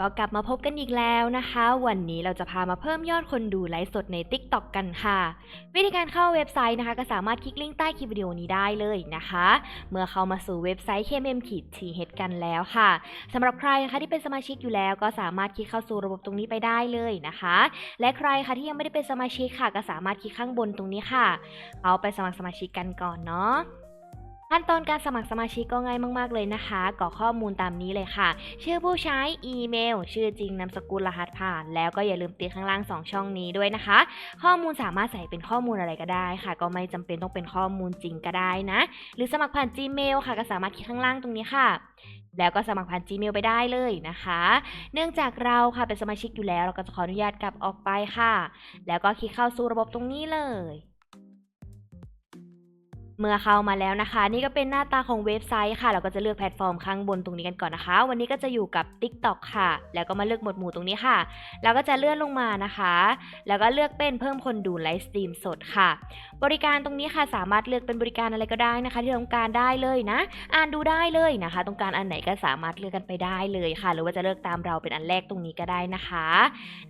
ก็กลับมาพบกันอีกแล้วนะคะ วันนี้เราจะพามาเพิ่มยอดคนดูไลฟ์สดใน TikTok กันค่ะ วิธีการเข้าเว็บไซต์นะคะ ก็สามารถคลิกลิงก์ใต้คลิปวิดีโอนี้ได้เลยนะคะ เมื่อเข้ามาสู่เว็บไซต์ KMM ขีด TH กันแล้วค่ะสำหรับใครนะคะที่เป็นสมาชิกอยู่แล้ว ก็สามารถคลิกเข้าสู่ระบบตรงนี้ไปได้เลยนะคะ และใครคะที่ยังไม่ได้เป็นสมาชิกค่ะ ก็สามารถคลิกข้างบนตรงนี้ค่ะ เอาไปสมัครสมาชิกกันก่อนเนาะ ขั้นตอนการสมัครสมาชิกก็ง่ายมาก ๆ เลยนะคะ กรอกข้อมูลตามนี้เลยค่ะ ชื่อผู้ใช้ อีเมล ชื่อจริง นามสกุล รหัสผ่าน แล้วก็อย่าลืมติดข้างล่าง 2 ช่องนี้ด้วยนะคะ ข้อมูลสามารถใส่เป็นข้อมูลอะไรก็ได้ค่ะ ก็ไม่จำเป็นต้องเป็นข้อมูลจริงก็ได้นะ หรือสมัครผ่าน Gmail ค่ะ ก็สามารถคลิกข้างล่างตรงนี้ค่ะแล้วก็สมัครผ่าน Gmail ไปได้เลยนะคะ เนื่องจากเราค่ะเป็นสมาชิกอยู่แล้ว เราก็จะขออนุญาตกลับออกไปค่ะ แล้วก็คลิกเข้าสู่ระบบตรงนี้เลย เมื่อเข้ามาแล้วนะคะ นี่ก็เป็นหน้าตาของเว็บไซต์ค่ะ เราก็จะเลือกแพลตฟอร์มข้างบนตรงนี้กันก่อนนะคะ วันนี้ก็จะอยู่กับ TikTok ค่ะ แล้วก็มาเลือกหมวดหมู่ตรงนี้ค่ะแล้วก็จะเลื่อนลงมานะคะ แล้วก็เลือกเป็นเพิ่มคนดูไลฟ์สตรีมสดค่ะ บริการตรงนี้ค่ะสามารถเลือกเป็นบริการอะไรก็ได้นะคะ ที่ต้องการได้เลยนะ อ่านดูได้เลยนะคะต้องการอันไหนก็สามารถเลือกกันไปได้เลยค่ะ หรือว่าจะเลือกตามเราเป็นอันแรกตรงนี้ก็ได้นะคะ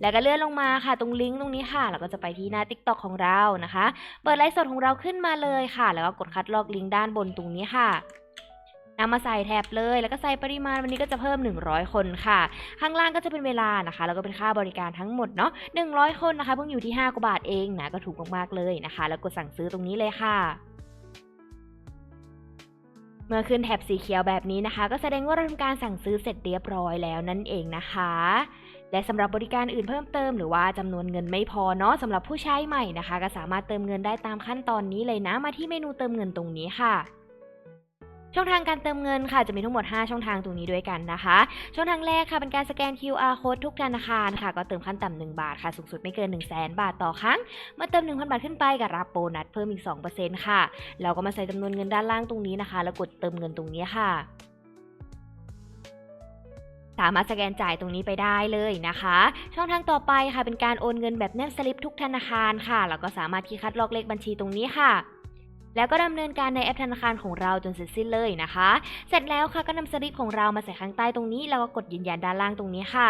แล้วก็เลื่อนลงมาค่ะ ตรงลิงก์ตรงนี้ค่ะแล้วก็จะไปที่หน้า TikTok ของเรานะคะ เปิดไลฟ์สดของเราขึ้นมาเลยค่ะ แล้วก็กดคัดลอกลิงก์ด้านบนตรงนี้ค่ะนำมาใส่แท็บเลยแล้วก็ใส่ปริมาณวันนี้ก็จะเพิ่ม 100 คนค่ะ ข้างล่างก็จะเป็นเวลานะคะ แล้วก็เป็นค่าบริการทั้งหมดเนาะ100 คนนะคะเพิ่งอยู่ที่5กว่าบาทเองนะก็ถูกมากๆเลยนะคะ แล้วกดสั่งซื้อตรงนี้เลยค่ะเมื่อขึ้นแท็บสีเขียวแบบนี้นะคะ ก็แสดงว่าเราทำการสั่งซื้อเสร็จเรียบร้อยแล้วนั่นเองนะคะ และสำหรับบริการอื่นเพิ่มเติมหรือว่าจำนวนเงินไม่พอเนาะสำหรับผู้ใช้ใหม่นะคะ ก็สามารถเติมเงินได้ตามขั้นตอนนี้เลยนะมาที่เมนูเติมเงินตรงนี้ค่ะช่องทางการเติมเงินค่ะจะมีทั้งหมด 5 ช่องทางตรงนี้ด้วยกันนะคะ ช่องทางแรกค่ะเป็นการสแกน QR code ทุกธนาคารค่ะ ก็เติมขั้นต่ำ1บาทค่ะสูงสุดไม่เกิน 1 0 0 0 0แบาทต่อครั้ง เมื่อเติม 1,000 บาทขึ้นไปก็รับโบนัสเพิ่มอีก 2%ค่ะ เราก็มาใส่จำนวนเงินด้านล่างตรงนี้นะคะ แล้วกดเติมเงินตรงนี้ค่ะ สามารถสแกนจ่ายตรงนี้ไปได้เลยนะคะ ช่องทางต่อไปค่ะเป็นการโอนเงินแบบแนบสลิปทุกธนาคารค่ะแล้วก็สามารถคีย์คัดลอกเลขบัญชีตรงนี้ค่ะ แล้วก็ดำเนินการในแอปธนาคารของเราจนเสร็จสิ้นเลยนะคะ เสร็จแล้วค่ะก็นำสลิปของเรามาใส่ข้างใต้ตรงนี้แล้วก็กดยืนยันด้านล่างตรงนี้ค่ะ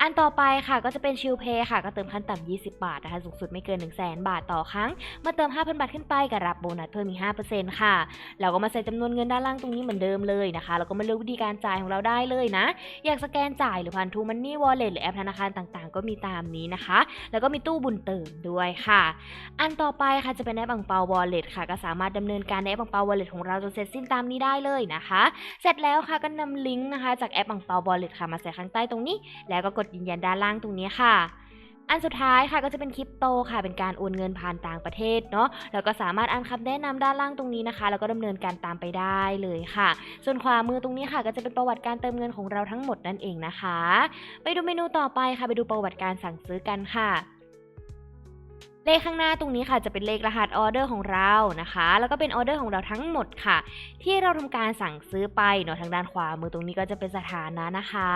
อันต่อไปค่ะก็จะเป็นชิลเพย์ค่ะก็เติมขั้นต่ำ20 บาทนะคะสูงสุดไม่เกิน 1 0 0 0 0แบาทต่อครั้งเมื่อเติม 5,000 บาทขึ้นไปก็รับโบนัสเพิ่มอีก5%ค่ะเราก็มาใส่จำนวนเงินด้านล่างตรงนี้เหมือนเดิมเลยนะคะแล้วก็มาเลือกวิธีการจ่ายของเราได้เลยนะ อยากสแกนจ่ายหรือผ่านทูมันนี่วอลเล็ตหรือแอปธนาคารต่างๆ ก็มีตามนี้นะคะ แล้วก็มีตู้บุญเติมด้วยค่ะ อันต่อไปค่ะจะเป็นแอปอังเปาวอลเล็ตค่ะก็สาามารถดำเนินการในแอปอังเปาวอลเล็ตของเราจนเสร็จสิ้นตามนี้ได้เลยนะคะ เสร็จแล้วค่ะก็นำลิงก์นะคะจากแอปอังเปาวอลเล็ตค่ะมาใส่ข้างใต้ตรงนี้ แล้วก็กดยืนยันด้านล่างตรงนี้ค่ะอันสุดท้ายค่ะก็จะเป็นคริปโตค่ะเป็นการโอนเงินผ่านต่างประเทศเนาะแล้วก็สามารถอ่านคำแนะนำด้านล่างตรงนี้นะคะ แล้วก็ดำเนินการตามไปได้เลยค่ะ ส่วนขวามือตรงนี้ค่ะ ก็จะเป็นประวัติการเติมเงินของเราทั้งหมดนั่นเองนะคะ ไปดูเมนูต่อไปค่ะ ไปดูประวัติการสั่งซื้อกันค่ะ เลขข้างหน้าตรงนี้ค่ะจะเป็นเลขรหัสออเดอร์ของเรานะคะ แล้วก็เป็นออเดอร์ของเราทั้งหมดค่ะ ที่เราทำการสั่งซื้อไปเนาะทางด้านขวามือตรงนี้ก็จะเป็นสถานะนะคะ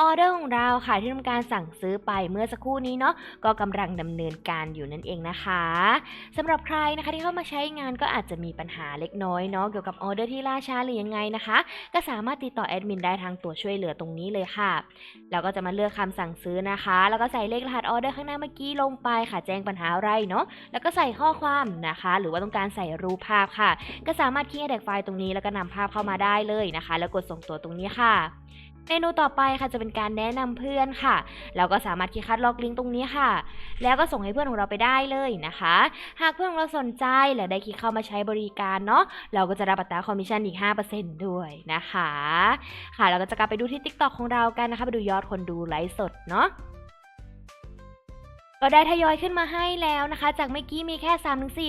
ออเดอร์ของเราค่ะที่ทำการสั่งซื้อไปเมื่อสักครู่นี้เนาะก็กำลังดำเนินการอยู่นั่นเองนะคะสำหรับใครนะคะที่เข้ามาใช้งานก็อาจจะมีปัญหาเล็กน้อยเนาะเกี่ยวกับออเดอร์ที่ล่าช้าหรือยังไงนะคะ ก็สามารถติดต่อแอดมินได้ทางตัวช่วยเหลือตรงนี้เลยค่ะแล้วก็จะมาเลือกคำสั่งซื้อนะคะ แล้วก็ใส่เลขรหัสออเดอร์ข้างหน้าเมื่อกี้ลงไปค่ะแจ้งปัญหาอะไรเนาะแล้วก็ใส่ข้อความนะคะ หรือว่าต้องการใส่รูปภาพค่ะ ก็สามารถคลิกแอดไฟล์ตรงนี้แล้วก็นำภาพเข้ามาได้เลยนะคะ แล้วกดส่งตัวตรงนี้ค่ะเมนูต่อไปค่ะจะเป็นการแนะนำเพื่อนค่ะ เราก็สามารถคลิกคัดลอกลิงก์ตรงนี้ค่ะ แล้วก็ส่งให้เพื่อนของเราไปได้เลยนะคะ หากเพื่อนของเราสนใจและได้คลิกเข้ามาใช้บริการเนาะเราก็จะรับอัตราคอมมิชชั่นอีก 5%ด้วยนะคะ ค่ะเราก็จะกลับไปดูที่ TikTok ของเรากันนะคะ ไปดูยอดคนดูไลฟ์สดเนาะ ก็ได้ทยอยขึ้นมาให้แล้วนะคะ จากเมื่อกี้มีแค่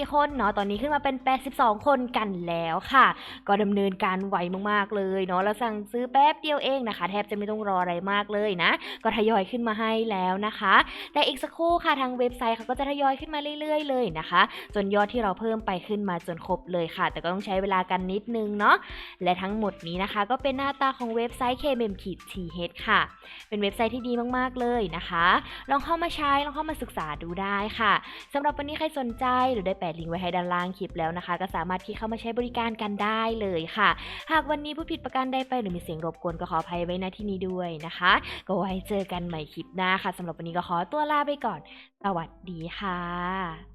3-4 คนเนาะตอนนี้ขึ้นมาเป็น 82 คนกันแล้วค่ะ ก็ดำเนินการไวมากๆเลยเนาะแล้วสั่งซื้อแป๊บเดียวเองนะคะ แทบจะไม่ต้องรออะไรมากเลยนะ ก็ทยอยขึ้นมาให้แล้วนะคะ แต่อีกสักครู่ค่ะทางเว็บไซต์เขาก็จะทยอยขึ้นมาเรื่อย ๆ เลยนะคะ จนยอดที่เราเพิ่มไปขึ้นมาจนครบเลยค่ะ แต่ก็ต้องใช้เวลากันนิดนึงเนาะและทั้งหมดนี้นะคะ ก็เป็นหน้าตาของเว็บไซต์ KMM-TH ค่ะ เป็นเว็บไซต์ที่ดีมากๆเลยนะคะ ลองเข้ามาใช้ลองเข้ามาศึกษาดูได้ค่ะสำหรับวันนี้ใครสนใจหรือได้แปะลิงก์ไว้ให้ด้านล่างคลิปแล้วนะคะ ก็สามารถที่เข้ามาใช้บริการกันได้เลยค่ะ หากวันนี้ผู้ผิดประการใดไปหรือมีเสียงรบกวนก็ขออภัยไว้ณที่นี้ด้วยนะคะ ก็ไว้เจอกันใหม่คลิปหน้าค่ะสำหรับวันนี้ก็ขอตัวลาไปก่อน สวัสดีค่ะ